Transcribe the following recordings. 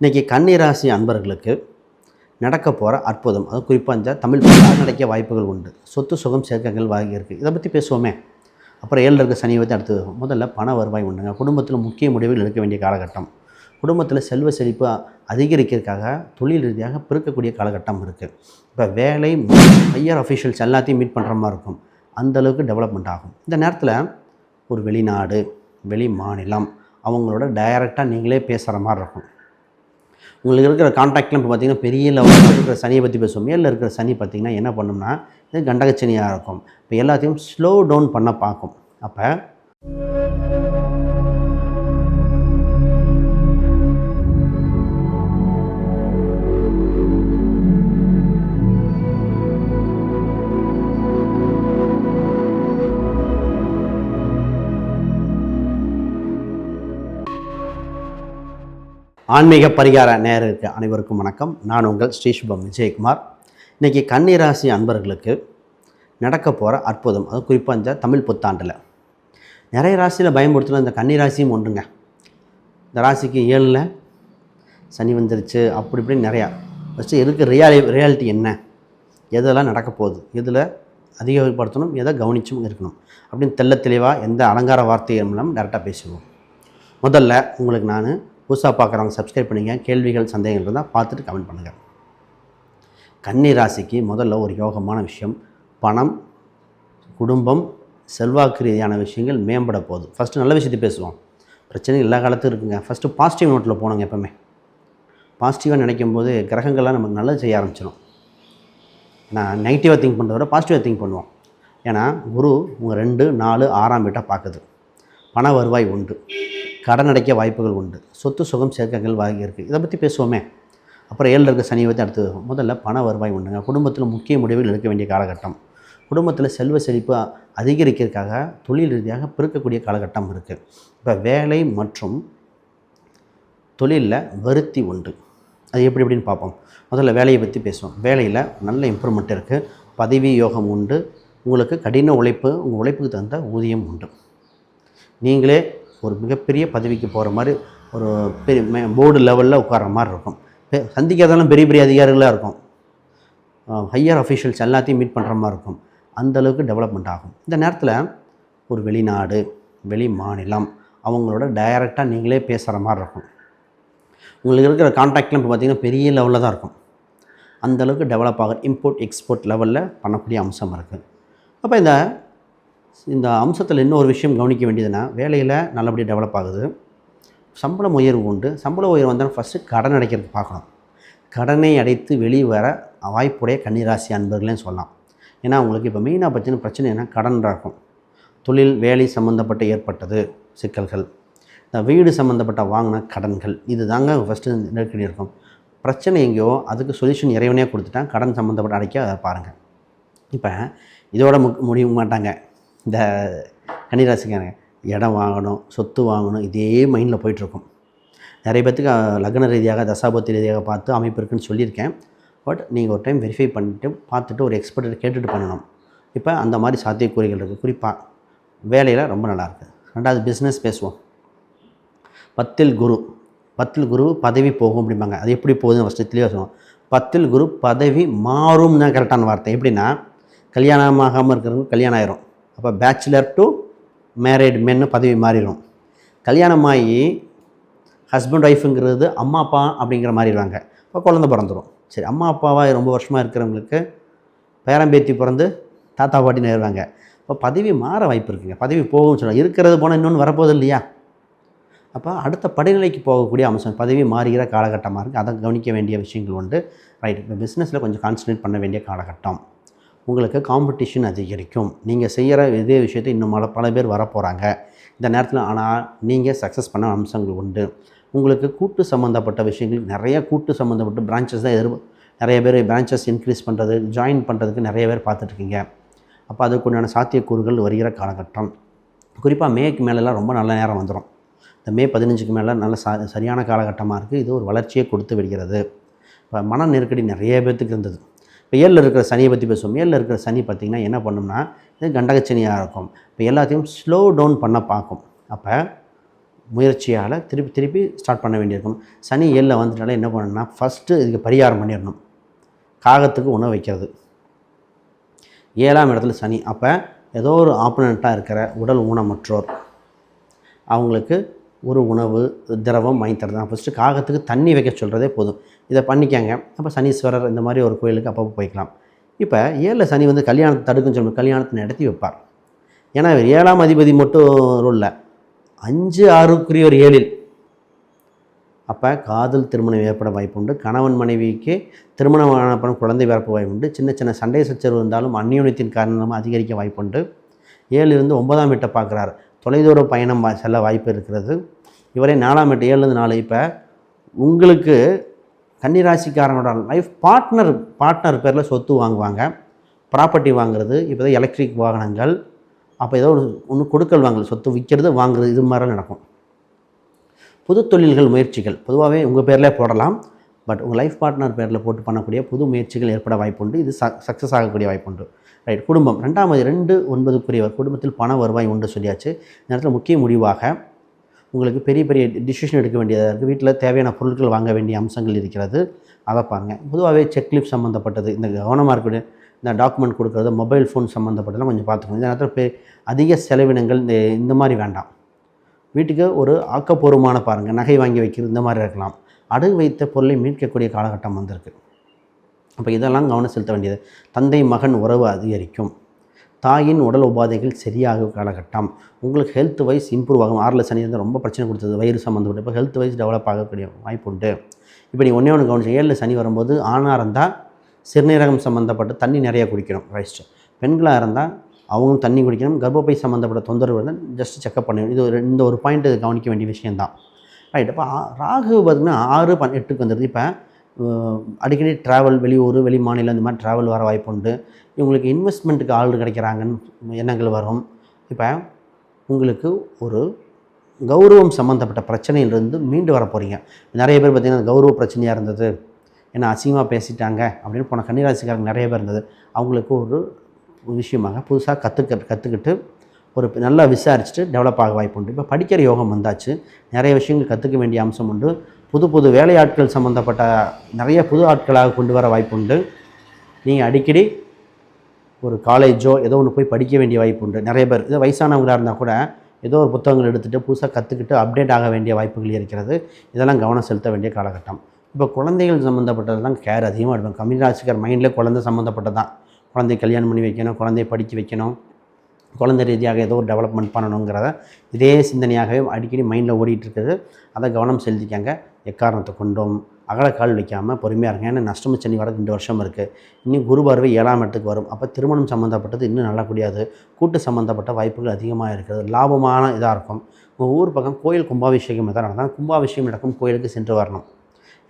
இன்றைக்கி கன்னிராசி அன்பர்களுக்கு நடக்க போகிற அற்புதம். அது குறிப்பாக இருந்தால் தமிழ் நடக்க வாய்ப்புகள் உண்டு. சொத்து சுகம் சேர்க்கங்கள் வாங்கி இருக்குது இதை பற்றி பேசுவோமே. அப்புறம் ஏழில் இருக்க சனி வைத்து அடுத்து முதல்ல பண வருவாய் உண்டுங்க. குடும்பத்தில் முக்கிய முடிவுகள் எடுக்க வேண்டிய காலகட்டம். குடும்பத்தில் செல்வ செழிப்பு அதிகரிக்கிறதுக்காக தொழில் ரீதியாக பெருக்கக்கூடிய காலகட்டம் இருக்குது இப்போ வேலை ஹையர் அஃபிஷியல்ஸ் எல்லாத்தையும் மீட் பண்ணுற மாதிரி இருக்கும். அந்தளவுக்கு டெவலப்மெண்ட் ஆகும். இந்த நேரத்தில் ஒரு வெளிநாடு வெளி மாநிலம் அவங்களோட டைரெக்டாக நீங்களே பேசுகிற மாதிரி இருக்கும். உங்களுக்கு இருக்கிற கான்டாக்ட்லாம் இப்போ பார்த்தீங்கன்னா பெரிய லெவலில் இருக்கிற சனியை பற்றி பேசுவோம் மேலில் இருக்கிற சனி பார்த்தீங்கன்னா என்ன பண்ணோம்னா இது கண்டகச்சனியாக இருக்கும். இப்போ எல்லாத்தையும் ஸ்லோ டவுன் பண்ண பார்க்கும். அப்போ ஆன்மீக பரிகார நேயருக்கு அனைவருக்கும் வணக்கம். நான் உங்கள் ஸ்ரீசுபம் விஜயகுமார். இன்றைக்கி கன்னிராசி அன்பர்களுக்கு நடக்க போகிற அற்புதம் அது குறிப்பாக இந்த தமிழ் புத்தாண்டில். நிறைய ராசியில் பயன்படுத்தின இந்த கன்னிராசியும் ஒன்றுங்க. இந்த ராசிக்கு ஏழில் சனி வந்துருச்சு அப்படி இப்படின்னு நிறையா. ஃபஸ்ட்டு இருக்குது ரியாலி ரியாலிட்டி என்ன? எதெல்லாம் நடக்க போகுது? எதில் அதிகப்படுத்தணும்? எதை கவனிச்சும் இருக்கணும்? அப்படின்னு தெள்ள தெளிவாக எந்த அலங்கார வார்த்தைகள் மூலம் டேரெக்டாக பேசுவோம். முதல்ல உங்களுக்கு நான் புதுசாக பார்க்குறவங்க சப்ஸ்கிரைப் பண்ணிங்க கேள்விகள் சந்தேகங்கள் இருந்தால் பார்த்துட்டு கமெண்ட் பண்ணுங்கள் கன்னி ராசிக்கு முதல்ல ஒரு யோகமான விஷயம் பணம் குடும்பம் செல்வாக்கு ரீதியான விஷயங்கள் மேம்பட போகுது. ஃபஸ்ட்டு நல்ல விஷயத்தை பேசுவோம். பிரச்சனை எல்லா காலத்துக்கும் இருக்குங்க. ஃபஸ்ட்டு பாசிட்டிவ் நோட்டில் போனோங்க எப்போவுமே. பாசிட்டிவாக நினைக்கும் போது கிரகங்கள்லாம் நமக்கு நல்லது செய்ய ஆரம்பிச்சிடும் நான் நெகட்டிவாக திங்க் பண்ணுறத விட பாசிட்டிவாக திங்க் பண்ணுவோம். ஏன்னா குரு உங்கள் ரெண்டு நாலு ஆறாம் வீட்டை பார்க்குது. பண வருவாய் உண்டு கடன் அடைக்க வாய்ப்புகள் உண்டு. சொத்து சுகம் சேர்க்கங்கள் வாங்கி இருக்குது இதை பற்றி பேசுவோமே. அப்புறம் ஏழில் இருக்க சனி பற்றி அடுத்து முதல்ல பண வருவாய் உண்டுங்க. குடும்பத்தில் முக்கிய முடிவுகள் எடுக்க வேண்டிய காலகட்டம். குடும்பத்தில் செல்வ செழிப்பு அதிகரிக்கிறதுக்காக தொழில் ரீதியாக பெருக்கக்கூடிய காலகட்டம் இருக்குது இப்போ வேலை மற்றும் தொழிலில் வருத்தி உண்டு. அது எப்படி எப்படின்னு பார்ப்போம். முதல்ல வேலையை பற்றி பேசுவோம். வேலையில் நல்ல இம்ப்ரூவ்மெண்ட் இருக்குது பதவி யோகம் உண்டு. உங்களுக்கு கடின உழைப்பு உங்கள் உழைப்புக்கு தகுந்த ஊதியம் உண்டு. நீங்களே ஒரு மிகப்பெரிய பதவிக்கு போகிற மாதிரி ஒரு பெரிய போர்டு லெவலில் உட்கார்ற மாதிரி இருக்கும். பெ- சந்திக்காதெல்லாம் பெரிய பெரிய அதிகாரிகளாக இருக்கும். ஹையர் அஃபிஷியல்ஸ் எல்லாத்தையும் மீட் பண்ணுற மாதிரி இருக்கும். அந்தளவுக்கு டெவலப்மெண்ட் ஆகும். இந்த நேரத்தில் ஒரு வெளிநாடு வெளி மாநிலம் அவங்களோட டைரெக்டாக நீங்களே பேசுகிற மாதிரி இருக்கும். உங்களுக்கு இருக்கிற கான்டாக்ட்லாம் இப்போ பார்த்திங்கன்னா பெரிய லெவலில் தான் இருக்கும். அந்த அளவுக்கு டெவலப் ஆகிற இம்போர்ட் எக்ஸ்போர்ட் லெவலில் பண்ணக்கூடிய அம்சம் இருக்குது அப்போ இந்த இந்த அம்சத்தில் இன்னொரு விஷயம் கவனிக்க வேண்டியதுன்னா வேலையில் நல்லபடியாக டெவலப் ஆகுது. சம்பளம் உயர்வு உண்டு. சம்பள உயர்வு வந்தாலும் ஃபஸ்ட்டு கடன் அடைக்கிறதுக்கு பார்க்கணும். கடனை அடைத்து வெளியே வர வாய்ப்புடைய கன்னிராசி அன்பர்களேன்னு சொல்லலாம். ஏன்னா உங்களுக்கு இப்போ மெயினாக பிரச்சனை பிரச்சனை என்ன? கடன் இருக்கும். தொழில் வேலை சம்மந்தப்பட்ட ஏற்பட்டது சிக்கல்கள். இந்த வீடு சம்மந்தப்பட்ட வாங்கின கடன்கள் இது தாங்க ஃபஸ்ட்டு நெருக்கடி இருக்கும். பிரச்சனை எங்கேயோ அதுக்கு சொல்யூஷன் இறைவனே கொடுத்துட்டா கடன் சம்மந்தப்பட்ட அடைக்க அதை பாருங்கள் இப்போ இதோட மு முடிய மாட்டாங்க. இந்த கன்னிராசிக்காரங்க இடம் வாங்கணும் சொத்து வாங்கணும் இதே மைண்டில் போயிட்டுருக்கும். நிறைய பேர்த்துக்கு லக்ன ரீதியாக தசாபத்தி ரீதியாக பார்த்து அமைப்பு இருக்குன்னு சொல்லியிருக்கேன். பட் நீங்கள் ஒரு டைம் வெரிஃபை பண்ணிவிட்டு பார்த்துட்டு ஒரு எக்ஸ்பர்ட்டை கேட்டுட்டு பண்ணணும். இப்போ அந்த மாதிரி சாத்தியக்கூறுகள் இருக்குது குறிப்பாக வேலையில் ரொம்ப நல்லாயிருக்கு ரெண்டாவது பிஸ்னஸ் பேசுவோம். பத்தில் குரு. பத்தில் குரு பதவி போகும் அப்படிம்பாங்க. அது எப்படி போகுதுன்னு ஃபஸ்ட்டு தெளிவாக சொல்லுவோம். பத்தில் குரு பதவி மாறும் தான் கரெக்டான வார்த்தை. எப்படின்னா கல்யாணமாகாமல் இருக்கிறவங்க கல்யாணம் ஆயிரும். அப்போ பேச்சுலர் டு மேரேட் மென்னு பதவி மாறிடும் கல்யாணமாகி ஹஸ்பண்ட் ஒய்ஃபுங்கிறது அம்மா அப்பா அப்படிங்கிற மாறிடுவாங்க. இப்போ குழந்த பிறந்துடும் சரி அம்மா அப்பாவாக ரொம்ப வருஷமாக இருக்கிறவங்களுக்கு பேரம்பேத்தி பிறந்து தாத்தா பாட்டி நேருவாங்க. இப்போ பதவி மாற வாய்ப்பு இருக்குங்க. பதவி போகும்னு சொல்லுவாங்க இருக்கிறது போனால் இன்னொன்று வரப்போகுது இல்லையா? அப்போ அடுத்த படிநிலைக்கு போகக்கூடிய அம்சம் பதவி மாறுகிற காலகட்டமாக இருக்குது அதை கவனிக்க வேண்டிய விஷயங்கள் உண்டு. ரைட் இப்போ பிஸ்னஸில் கொஞ்சம் கான்சன்ட்ரேட் பண்ண வேண்டிய காலகட்டம். உங்களுக்கு காம்படிஷன் அதிகரிக்கும். நீங்கள் செய்கிற இதே விஷயத்தை இன்னும் பல பல பேர் வரப்போகிறாங்க இந்த நேரத்தில் ஆனால் நீங்கள் சக்ஸஸ் பண்ண அம்சங்கள் உண்டு. உங்களுக்கு கூட்டு சம்மந்தப்பட்ட விஷயங்கள் நிறைய கூட்டு சம்மந்தப்பட்ட பிரான்ச்சஸ் தான் எதிர் நிறைய பேர் பிரான்ச்சஸ் இன்க்ரீஸ் பண்ணுறது ஜாயின் பண்ணுறதுக்கு நிறைய பேர் பார்த்துட்ருக்கீங்க. அப்போ அதுக்குண்டான சாத்தியக்கூறுகள் வருகிற காலகட்டம். குறிப்பாக மேக்கு மேலெலாம் ரொம்ப நல்ல நேரம் வந்துடும் இந்த மே பதினஞ்சுக்கு மேலே நல்ல ச சரியான காலகட்டமாக இருக்குது இது ஒரு வளர்ச்சியை கொடுத்து விடுகிறது. இப்போ மன நெருக்கடி நிறைய பேர்த்துக்கு இருந்தது. இப்போ ஏழில் இருக்கிற சனியை பற்றி பேசுவோம். ஏழில் இருக்கிற சனி பார்த்திங்கன்னா என்ன பண்ணும்னா இது கண்டகச்சனியாக இருக்கும். இப்போ எல்லாத்தையும் ஸ்லோ டவுன் பண்ண பார்க்கும். அப்போ முயற்சியால் திருப்பி திருப்பி ஸ்டார்ட் பண்ண வேண்டியிருக்கும். சனி ஏழில் வந்துட்டாலே என்ன பண்ணணும்னா ஃபஸ்ட்டு இதுக்கு பரிகாரம் பண்ணிடணும். காகத்துக்கு உணவு வைக்கிறது. ஏழாம் இடத்துல சனி. அப்போ ஏதோ ஒரு ஆப்பனண்ட்டாக இருக்கிற உடல் ஊனமற்றோர். அவங்களுக்கு ஒரு உணவு திரவம் வாங்கி தான் ஃபஸ்ட்டு காகத்துக்கு தண்ணி வைக்க சொல்கிறதே போதும். இதை பண்ணிக்கங்க. அப்போ சனீஸ்வரர் இந்த மாதிரி ஒரு கோயிலுக்கு அப்பப்போ போய்க்கலாம். இப்போ ஏழில் சனி வந்து கல்யாணத்தை தடுக்குன்னு சொல்லணும் கல்யாணத்தை நடத்தி வைப்பார். ஏன்னா இவர் ஏழாம் அதிபதி மட்டும் இல்லை அஞ்சு ஆறுக்குரிய ஒரு ஏழில். அப்போ காதல் திருமணம் ஏற்பட வாய்ப்புண்டு கணவன் மனைவிக்கு திருமணம் ஆனப்படும் குழந்தை பிறப்பு வாய்ப்பு உண்டு. சின்ன சின்ன சண்டை சச்சரவு இருந்தாலும் அந்யோன்யத்தின் காரணமாக அதிகரிக்க வாய்ப்புண்டு ஏழிலிருந்து ஒன்பதாம் வீட்டை பார்க்குறாரு. தொலைதூர பயணம் செல்ல வாய்ப்பு இருக்கிறது. இவரே நாலாம் எட்டு ஏழுலேருந்து நாலு. இப்போ உங்களுக்கு கன்னிராசிக்காரனோட லைஃப் பார்ட்னர் பார்ட்னர் பேரில் சொத்து வாங்குவாங்க. ப்ராப்பர்ட்டி வாங்குறது இப்போ தான் எலக்ட்ரிக் வாகனங்கள். அப்போ ஏதோ ஒன்று கொடுக்கல் வாங்கல் சொத்து விற்கிறது வாங்குறது இது மாதிரிலாம் நடக்கும். புது தொழில்கள் முயற்சிகள். பொதுவாகவே உங்கள் பேரில் போடலாம். பட் உங்கள் லைஃப் பார்ட்னர் பேரில் போட்டு பண்ணக்கூடிய புது முயற்சிகள் ஏற்பட வாய்ப்புண்டு. இது ச சக்ஸஸ் ஆகக்கூடிய வாய்ப்புண்டு. ரைட் குடும்பம். ரெண்டாவது ரெண்டு ஒன்பதுக்குரியவர் குடும்பத்தில் பண வருவாய் உண்டு சொல்லியாச்சு. இந்த நேரத்தில் முக்கிய முடிவாக உங்களுக்கு பெரிய பெரிய டிசிஷன் எடுக்க வேண்டியதாக இருக்குது வீட்டில் தேவையான பொருட்கள் வாங்க வேண்டிய அம்சங்கள் இருக்கிறது. அதை பாருங்கள் பொதுவாகவே செக்லிப் சம்மந்தப்பட்டது இந்த கவனமாக இருக்கக்கூடிய இந்த டாக்குமெண்ட் கொடுக்குறது மொபைல் ஃபோன் சம்மந்தப்பட்டதெல்லாம் கொஞ்சம் பார்த்துக்கணும் இந்த நேரத்தில் பெ அதிக செலவினங்கள் இந்த இந்த மாதிரி வேண்டாம். வீட்டுக்கு ஒரு ஆக்கப்பூர்வமான பாருங்கள் நகை வாங்கி வைக்கிறது இந்த மாதிரி இருக்கலாம். அடகு வைத்த பொருளை மீட்கக்கூடிய காலகட்டம் வந்திருக்கு. அப்போ இதெல்லாம் கவனம் செலுத்த வேண்டியது. தந்தை மகன் உறவு அதிகரிக்கும். தாயின் உடல் உபாதைகள் சரியாகும் காலகட்டம். உங்களுக்கு ஹெல்த் வைஸ் இம்ப்ரூவ் ஆகும். ஆறில் சனி இருந்தால் ரொம்ப பிரச்சனை கொடுத்தது. வயிறு சம்மந்தப்பட்ட இப்போ ஹெல்த் வைஸ் டெவலப் ஆகக்கூடிய வாய்ப்பு உண்டு. இப்போ நீ ஒன்றே ஒன்று கவனிச்சு ஏழில் சனி வரும்போது ஆணாக இருந்தால் சிறுநீரகம் சம்மந்தப்பட்ட தண்ணி நிறையா குடிக்கணும் ரைஸ்ட்டு பெண்களாக இருந்தால் அவங்களும் தண்ணி குடிக்கணும். கர்ப்பப்பை சம்மந்தப்பட்ட தொந்தரவு இருந்தால் ஜஸ்ட் செக்அப் பண்ணணும். இது ஒரு இந்த ஒரு பாயிண்ட் கவனிக்க வேண்டிய விஷயந்தான் ரைட் இப்போ ஆ- ராகு பார்த்திங்கன்னா ஆறு பன் எட்டுக்கு வந்துடுது. இப்போ அடிக்கடி ட்ராவல் வெளியூர் வெளி மாநிலம் இந்த மாதிரி ட்ராவல் வர வாய்ப்பு உண்டு இவங்களுக்கு இன்வெஸ்ட்மெண்ட்டுக்கு ஆள் கிடைக்கிறாங்கன்னு எண்ணங்கள் வரும். இப்போ உங்களுக்கு ஒரு கௌரவம் சம்மந்தப்பட்ட பிரச்சனையிலிருந்து மீண்டு வர போகிறீங்க நிறைய பேர் பார்த்திங்கன்னா கௌரவ பிரச்சனையாக இருந்தது. என்ன அசிங்கமாக பேசிட்டாங்க அப்படின்னு போன கன்னிராசிக்காரங்க நிறைய பேர் இருந்தது. அவங்களுக்கு ஒரு விஷயமாக புதுசாக கற்றுக்க கற்றுக்கிட்டு ஒரு நல்லா விசாரிச்சுட்டு டெவலப் ஆக வாய்ப்பு உண்டு இப்போ படிக்கிற யோகம் வந்தாச்சு. நிறைய விஷயங்கள் கற்றுக்க வேண்டிய அம்சம் உண்டு. புது புது வேலையாட்கள் சம்மந்தப்பட்ட நிறைய புது ஆட்களாக கொண்டு வர வாய்ப்பு உண்டு நீங்கள் அடிக்கடி ஒரு காலேஜோ ஏதோ ஒன்று போய் படிக்க வேண்டிய வாய்ப்பு உண்டு நிறைய பேர் இது வயசானவங்களாக இருந்தால் கூட ஏதோ ஒரு புத்தகங்கள் எடுத்துகிட்டு புதுசாக கற்றுக்கிட்டு அப்டேட் ஆக வேண்டிய வாய்ப்புகள் இருக்கிறது. இதெல்லாம் கவனம் செலுத்த வேண்டிய காலகட்டம். இப்போ குழந்தைகள் சம்மந்தப்பட்டது தான் கேர் அதிகமாக எடுப்பேன் கம்யூனிராசிக்கார் மைண்டில் குழந்தை சம்மந்தப்பட்டது தான். குழந்தை கல்யாணம் பண்ணி வைக்கணும் குழந்தைய படிக்க வைக்கணும் குழந்தை ரீதியாக ஏதோ ஒரு டெவலப்மெண்ட் பண்ணணுங்கிறத இதே சிந்தனையாகவே அடிக்கடி மைண்டில் ஓடிட்டு இருக்குது. அதை கவனம் செலுத்திக்கங்க. எக்காரணத்தை கொண்டும் அகலக்கால் வைக்காமல் பொறுமையாக இருங்க. ஏன்னா நஷ்டம சனி வர ரெண்டு வருஷம் இருக்குது இன்னும் குரு பார்வை ஏழாம் இடத்துக்கு வரும். அப்போ திருமணம் சம்மந்தப்பட்டது இன்னும் நல்லக்கூடியது கூட்டு சம்மந்தப்பட்ட வாய்ப்புகள் அதிகமாக இருக்கிறது. லாபமான இதாக இருக்கும். உங்கள் ஊர் பக்கம் கோயில் கும்பாபிஷேகம் எதாவது நடந்தால் கும்பாபிஷேகம் நடக்கும் கோயிலுக்கு சென்று வரணும்.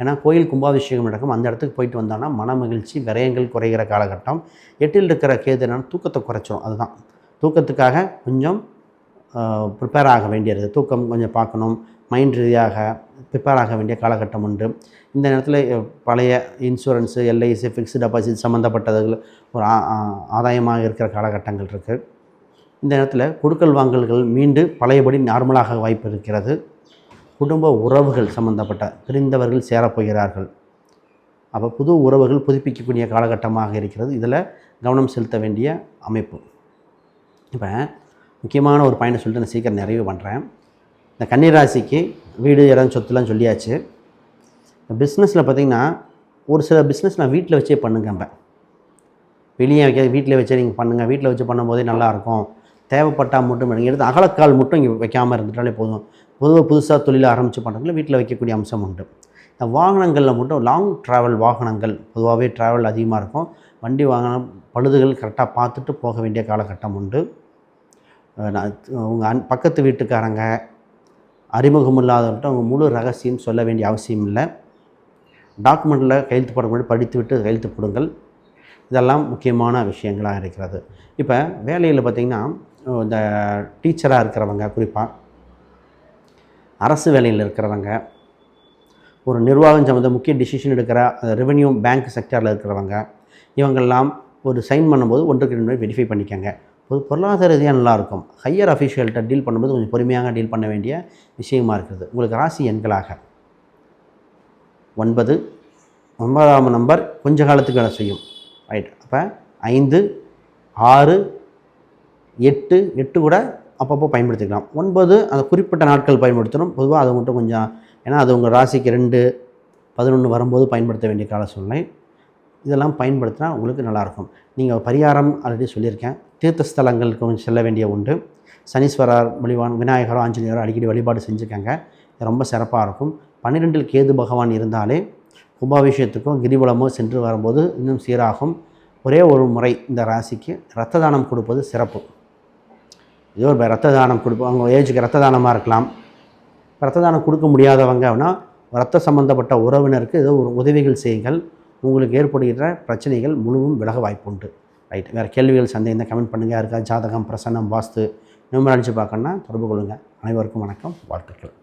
ஏன்னா கோயில் கும்பாபிஷேகம் நடக்கும். அந்த இடத்துக்கு போயிட்டு வந்தோன்னா மன மகிழ்ச்சி விரயங்கள் குறைகிற காலகட்டம். எட்டில் இருக்கிற கேது என்னன்னா தூக்கத்தை குறைச்சிரும். அதுதான். தூக்கத்துக்காக கொஞ்சம் ப்ரிப்பேர் ஆக வேண்டியது. தூக்கம் கொஞ்சம் பார்க்கணும். மைண்ட் ரீதியாக ப்ரிப்பேர் ஆக வேண்டிய காலகட்டம் உண்டு. இந்த நேரத்தில் பழைய இன்சூரன்ஸு எல்ஐசி ஃபிக்ஸ்டு டெபாசிட் சம்மந்தப்பட்டதுகள் ஒரு ஆதாயமாக இருக்கிற காலகட்டங்கள் இருக்குது இந்த நேரத்தில் கொடுக்கல் வாங்கல்கள் மீண்டு பழையபடி நார்மலாக வாய்ப்பு இருக்கிறது. குடும்ப உறவுகள் சம்பந்தப்பட்ட பிரிந்தவர்கள் சேரப்போகிறார்கள். அப்போ புது உறவுகள் புதுப்பிக்கக்கூடிய காலகட்டமாக இருக்கிறது. இதில் கவனம் செலுத்த வேண்டிய அமைப்பு. இப்போ முக்கியமான ஒரு பாயிண்ட் சொல்லிட்டு நான் சீக்கிரம் நிறைவு பண்ணுறேன் இந்த கன்னிராசிக்கு வீடு இடம் சொத்துலாம் சொல்லியாச்சு. பிஸ்னஸில் பார்த்திங்கன்னா ஒரு சில பிஸ்னஸ் நான் வீட்டில் வச்சே பண்ணுங்கம்ப வெளியே வைக்க வீட்டில் வச்சே நீங்கள் பண்ணுங்கள் வீட்டில் வச்சு பண்ணும்போதே நல்லாயிருக்கும் தேவைப்பட்டால் மட்டும் நீங்கள் எடுத்து அகலக்கால் மட்டும் இங்கே வைக்காமல் இருந்துட்டாலே போதும். பொதுவாக புதுசாக தொழில் ஆரம்பித்து பண்ணுறதுல வீட்டில் வைக்கக்கூடிய அம்சம் உண்டு. இந்த வாகனங்களில் மட்டும் லாங் ட்ராவல் வாகனங்கள் பொதுவாகவே ட்ராவல் அதிகமாக இருக்கும். வண்டி வாகனம் பழுதுகள் கரெக்டாக பார்த்துட்டு போக வேண்டிய காலகட்டம் உண்டு. உங்கள் அன் பக்கத்து வீட்டுக்காரங்க அறிமுகம் இல்லாதவர்கிட்ட அவங்க முழு ரகசியம் சொல்ல வேண்டிய அவசியம் இல்லை. டாக்குமெண்ட்டில் கையெழுத்து போட முன்னாடி படித்து விட்டு கையெழுத்து போடுங்கள். இதெல்லாம் முக்கியமான விஷயங்களாக இருக்கிறது. இப்போ வேலையில் பார்த்திங்கன்னா இந்த டீச்சராக இருக்கிறவங்க குறிப்பாக அரசு வேலையில் இருக்கிறவங்க ஒரு நிர்வாகம் சம்மந்த முக்கிய டிசிஷன் எடுக்கிற ரெவென்யூ பேங்க் செக்டரில் இருக்கிறவங்க இவங்கெல்லாம் ஒரு சைன் பண்ணும்போது ஒன்றுக்கு ரெண்டு வெரிஃபை பண்ணிக்கோங்க. பொது பொருளாதார ரீதியாக நல்லாயிருக்கும். ஹையர் அஃபிஷியல்கிட்ட டீல் பண்ணும்போது கொஞ்சம் பொறுமையாக டீல் பண்ண வேண்டிய விஷயமாக இருக்குது. உங்களுக்கு ராசி எண்களாக. ஒன்பது ஒன்பதாம் நம்பர் கொஞ்ச காலத்துக்கு வேலை செய்யும். ரைட் அப்போ ஐந்து ஆறு எட்டு எட்டு கூட அப்பப்போ பயன்படுத்திக்கலாம். ஒன்பது அந்த குறிப்பிட்ட நாட்கள் பயன்படுத்தணும். பொதுவாக அதை மட்டும் கொஞ்சம் ஏன்னா அது உங்கள் ராசிக்கு ரெண்டு பதினொன்று வரும்போது பயன்படுத்த வேண்டிய கால சூழ்நிலை. இதெல்லாம் பயன்படுத்தினா உங்களுக்கு நல்லாயிருக்கும். நீங்கள் பரிகாரம் ஆல்ரெடி சொல்லியிருக்கேன். தீர்த்த ஸ்தலங்களுக்கு கொஞ்சம் செல்ல வேண்டிய உண்டு. சனீஸ்வரர் வழிபான் விநாயகரோ ஆஞ்சநேயரோ அடிக்கடி வழிபாடு செஞ்சுக்கங்க இது ரொம்ப சிறப்பாக இருக்கும். பன்னிரெண்டில் கேது பகவான் இருந்தாலே கும்பாபிஷேகத்துக்கும் கிரிவலமோ சென்று வரும்போது இன்னும் சீராகும். ஒரே ஒரு முறை இந்த ராசிக்கு ரத்த தானம் கொடுப்பது சிறப்பு. ஏதோ ஒரு ரத்த தானம் கொடுப்போம் அவங்க ஏஜுக்கு ரத்த தானமாக இருக்கலாம். ரத்த தானம் கொடுக்க முடியாதவங்க அப்படின்னா ரத்த சம்பந்தப்பட்ட உறவினருக்கு ஏதோ ஒரு உதவிகள் செய்யுங்கள். உங்களுக்கு ஏற்படுகிற பிரச்சனைகள் முழுவும் விலக வாய்ப்புண்டு. ரைட். வேறு கேள்விகள் சந்தேகம் கமெண்ட் பண்ணுங்கள் யாருக்கா ஜாதகம் பிரசன்னம் வாஸ்து நிமிடம் அடித்து பார்க்கணுன்னா தொடர்பு கொள்ளுங்கள் அனைவருக்கும் வணக்கம். வாழ்த்துக்கள்.